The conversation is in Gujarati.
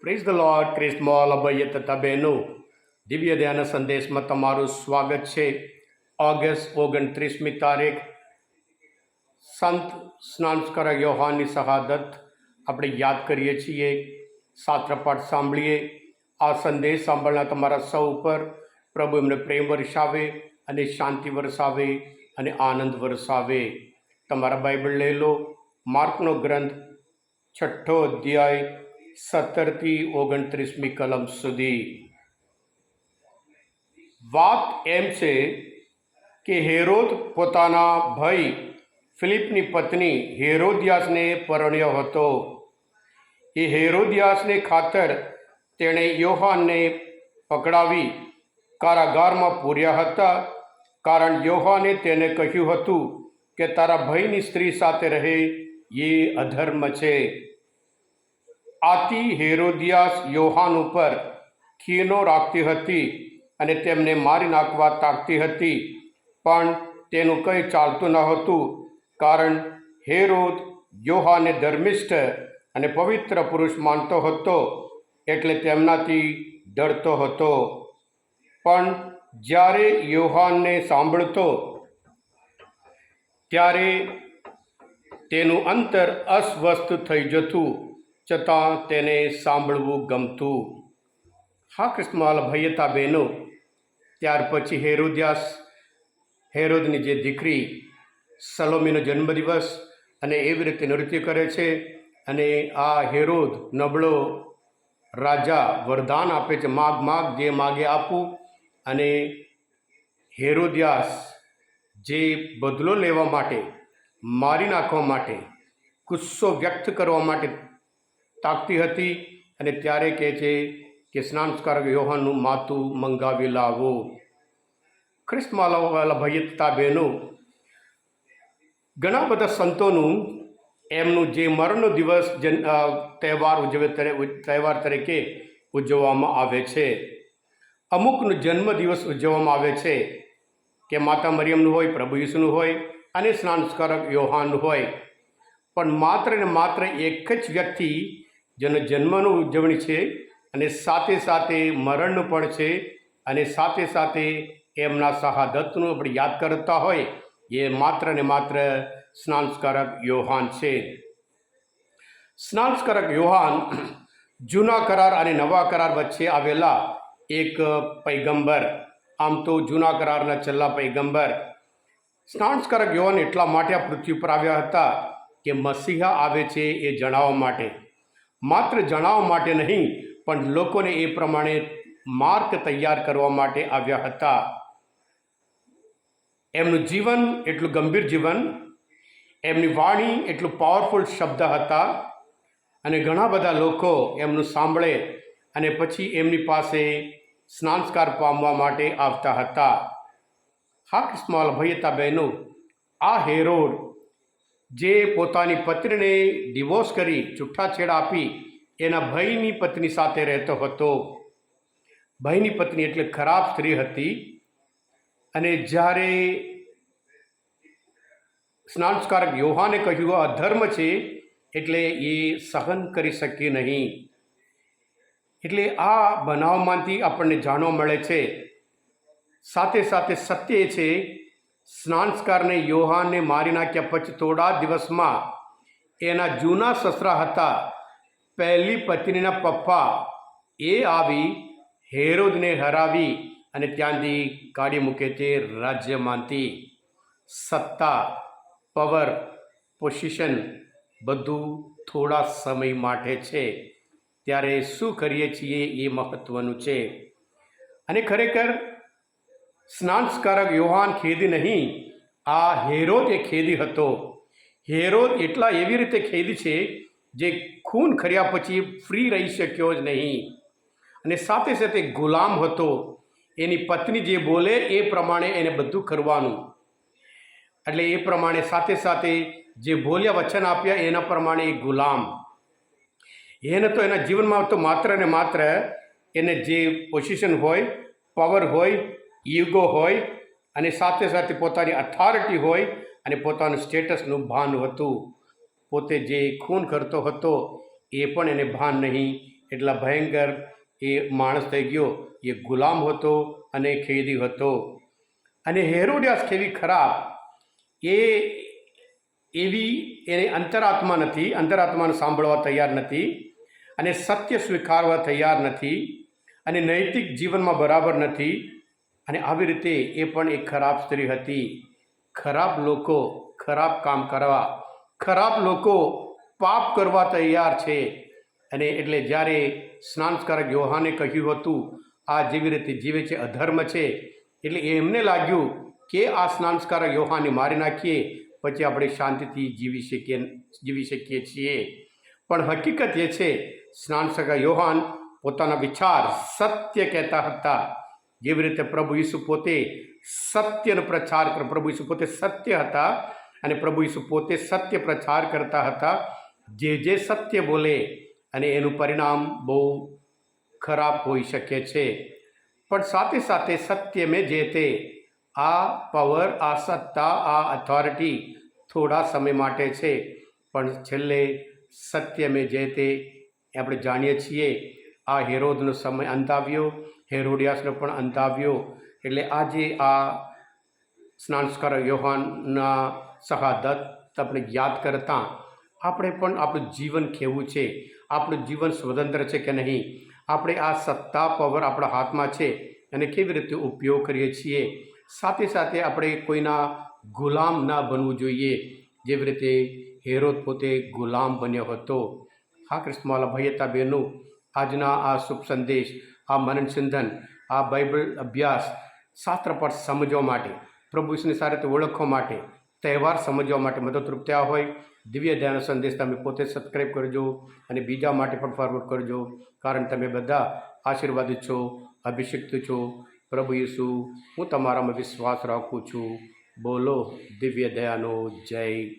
પ્રેઝ ધ લોર્ડ ક્રિસ્મોલ અભય તથા બહેનો દિવ્ય ધ્યાન સંદેશમાં તમારું સ્વાગત છે. ઓગસ્ટ ઓગણત્રીસમી તારીખ. સંત સ્નાનસ્કર યોહાનની શહાદત આપણે યાદ કરીએ છીએ. સાત્રપાઠ સાંભળીએ. આ સંદેશ સાંભળનાર તમારા સૌ ઉપર પ્રભુ એમને પ્રેમ વરસાવે અને શાંતિ વરસાવે અને આનંદ વરસાવે. તમારા બાઇબલ લઈ લો. માર્કનો ગ્રંથ છઠ્ઠો અધ્યાય સત્તરથી ઓગણત્રીસમી કલમ સુધી. વાત એમ છે કે હેરોદ પોતાના ભાઈ ફિલિપની પત્ની હેરોદિયાસને પરણ્યો હતો. એ હેરોદિયાસને ખાતર તેણે યોહાનને પકડાવી કારાગારમાં પૂર્યા હતા. કારણ યોહાને તેને કહ્યું હતું કે, તારા ભાઈની સ્ત્રી સાથે રહે, એ અધર્મ છે. આથી હેરોદિયાસ યોહાન ઉપર ખીનો રાખતી હતી અને તેમને મારી નાખવા તાકતી હતી. પણ તેનું કંઈ ચાલતું ન હતું, કારણ હેરોદ યોહાને ધર્મિષ્ઠ અને પવિત્ર પુરુષ માનતો હતો, એટલે તેમનાથી ડરતો હતો. પણ જ્યારે યોહાનને સાંભળતો, ત્યારે તેનું અંતર અસ્વસ્થ થઈ જતું. છતાં તેને સાંભળવું ગમતું. હા કૃષ્ણવાલ ભૈયતા બહેનો, ત્યાર પછી હેરોદ્યાસ, હેરોદની જે દીકરી સલોમીનો જન્મદિવસ અને એવી રીતે નૃત્ય કરે છે અને આ હેરોદ નબળો રાજા વરદાન આપે છે, માગ માગ જે માગે આપું અને હેરોદ્યાસ જે બદલો લેવા માટે, મારી નાખવા માટે, ગુસ્સો વ્યક્ત કરવા માટે તાકતી હતી અને ત્યારે કહે છે કે સ્નાનસ્કારક યોહાનનું માથું મંગાવી લાવો. ખ્રિસ્તમાલા ભયતા બહેનો, ઘણા બધા સંતોનું એમનું જે મરણનો દિવસ તહેવાર ઉજવે તહેવાર તરીકે ઉજવવામાં આવે છે. અમુકનો જન્મદિવસ ઉજવવામાં આવે છે કે માતા મરિયમનું હોય, પ્રભુ ઈસુનું હોય અને સ્નાનસ્કારક યોહાનનું હોય. પણ માત્ર ને માત્ર એક જ વ્યક્તિ જેનો જન્મનું ઉજવણી છે અને સાથે સાથે મરણનું પણ છે અને સાથે સાથે એમના શહાદતનું આપણે યાદ કરતા હોય, એ માત્ર ને માત્ર સ્નાનસ્કારક યોહાન છે. સ્નાનસ્કારક યોહાન જૂના કરાર અને નવા કરાર વચ્ચે આવેલા એક પૈગંબર. આમ તો જૂના કરારના છેલ્લા પૈગંબર. સ્નાનસ્કારક યોહાન એટલા માટે આ પૃથ્વી પર આવ્યા હતા કે મસીહા આવે છે એ જણાવવા માટે. માત્ર જણાવવા માટે નહીં, પણ લોકોને એ પ્રમાણે માર્ગ તૈયાર કરવા માટે આવ્યા હતા. એમનું જીવન એટલું ગંભીર જીવન, એમની વાણી એટલું પાવરફુલ શબ્દ હતા અને ઘણા બધા લોકો એમનું સાંભળે અને પછી એમની પાસે સ્નાનસ્કાર પામવા માટે આવતા હતા. હા કૃષ્ણવાલ ભૈયતા બહેનો, આ હેરોડ જે પોતાની પત્નીને ડિવોર્સ કરી છૂટાછેડા આપી, એના ભાઈની પત્ની સાથે રહેતો હતો. ભાઈની પત્ની એટલે ખરાબ સ્ત્રી હતી. અને જ્યારે સ્નાનસ્કારક યોહાને કહ્યું અધર્મ છે, એટલે એ સહન કરી શકી નહીં. એટલે આ બનાવમાંથી આપણને જાણવા મળે છે. સાથે સાથે સત્ય છે સ્નાનસ્કારને યોહાનને મારી નાખ્યા પછી થોડા દિવસમાં એના જૂના સસરા હતા, પહેલી પત્નીના પપ્પા એ આવી હેરોદને હરાવી અને ત્યાંથી કાઢી મૂકે છે રાજ્યમાંથી સત્તા પવર પોઝિશન બધું થોડા સમય માટે છે. ત્યારે શું કરીએ છીએ એ મહત્ત્વનું છે. અને ખરેખર સ્નાનસ્કારક યોહાન ખેદી નહીં. આ હેરોદ એ ખેદી હતો. હેરોદ એટલા એવી રીતે ખેદી છે જે ખૂન ખર્યા પછી ફ્રી રહી શક્યો જ નહીં. અને સાથે સાથે ગુલામ હતો. એની પત્ની જે બોલે એ પ્રમાણે એને બધું કરવાનું. એટલે એ પ્રમાણે સાથે સાથે જે બોલ્યા વચન આપ્યા એના પ્રમાણે એ ગુલામ. એને તો એના જીવનમાં તો માત્ર ને માત્ર એને જે પોઝિશન હોય પાવર હોય ઈગો હોય અને સાથે સાથે પોતાની અથોરિટી હોય અને પોતાનું સ્ટેટસનું ભાન હતું. પોતે જે ખૂન કરતો હતો એ પણ એને ભાન નહીં. એટલા ભયંકર એ માણસ થઈ ગયો. એ ગુલામ હતો અને ખેદી હતો. અને હેરોડિયાસ કેવી ખરાબ. એ એવી એને અંતરાત્મા નથી, અંતરાત્માને સાંભળવા તૈયાર નથી અને સત્ય સ્વીકારવા તૈયાર નથી અને નૈતિક જીવનમાં બરાબર નથી. અને આવી રીતે એ પણ એક ખરાબ સ્ત્રી હતી. ખરાબ લોકો ખરાબ કામ કરવા, ખરાબ લોકો પાપ કરવા તૈયાર છે. અને એટલે જ્યારે સ્નાનસ્કારક યોહાને કહ્યું હતું, આ જેવી રીતે જીવે છે, અધર્મ છે. એટલે એમને લાગ્યું કે આ સ્નાનસ્કારક યોહાને મારી નાખીએ, પછી આપણે શાંતિથી જીવી શકીએ જીવી શકીએ છીએ. પણ હકીકત એ છે, સ્નાનસ્કારક યોહાન પોતાના વિચાર સત્ય કહેતા હતા. જેવી રીતે પ્રભુ ઈસુ પોતે સત્યનો પ્રચાર કર પ્રભુ ઈસુ પોતે સત્ય હતા અને પ્રભુ ઈસુ પોતે સત્ય પ્રચાર કરતા હતા. જે જે સત્ય બોલે અને એનું પરિણામ બહુ ખરાબ હોઈ શકે છે. પણ સાથે સાથે સત્ય મેં જે તે આ પાવર આ સત્તા, આ અથોરિટી થોડા સમય માટે છે. પણ છેલ્લે સત્ય મેં જે તે આપણે જાણીએ છીએ, આ હેરોદનો સમય અંત આવ્યો. હેરોડિયાસનો પણ અંત આવ્યો. એટલે આજે આ સ્નાનસ્કાર યોહાનના શહાદત આપણે યાદ કરતાં આપણે પણ આપણું જીવન કેવું છે? આપણું જીવન સ્વતંત્ર છે કે નહીં? આપણે આ સત્તા પાવર આપણા હાથમાં છે અને કેવી રીતે ઉપયોગ કરીએ છીએ? સાથે સાથે આપણે કોઈના ગુલામ ના બનવું જોઈએ. જેવી રીતે હેરોદ પોતે ગુલામ બન્યો હતો. હા, કૃષ્ણમાલા હતા બહેનો, આજના આ શુભ સંદેશ આ મનન ચિંતન આ બાઇબલ અભ્યાસ શાસ્ત્ર પર સમજવા માટે, પ્રભુ ઈશ્વરની સારી રીતે ઓળખવા માટે, તહેવાર સમજવા માટે મદદરૂપ થયા હોય, દિવ્ય ધ્યાન સંદેશ તમે પોતે સબસ્ક્રાઈબ કરજો અને બીજા માટે પણ ફોરવર્ડ કરજો, કારણ તમે બધા આશીર્વાદિત છો, અભિષિક્ત છો. પ્રભુ ઈસુ, હું તમારામાં વિશ્વાસ રાખું છું. બોલો, દિવ્ય દયાનો જય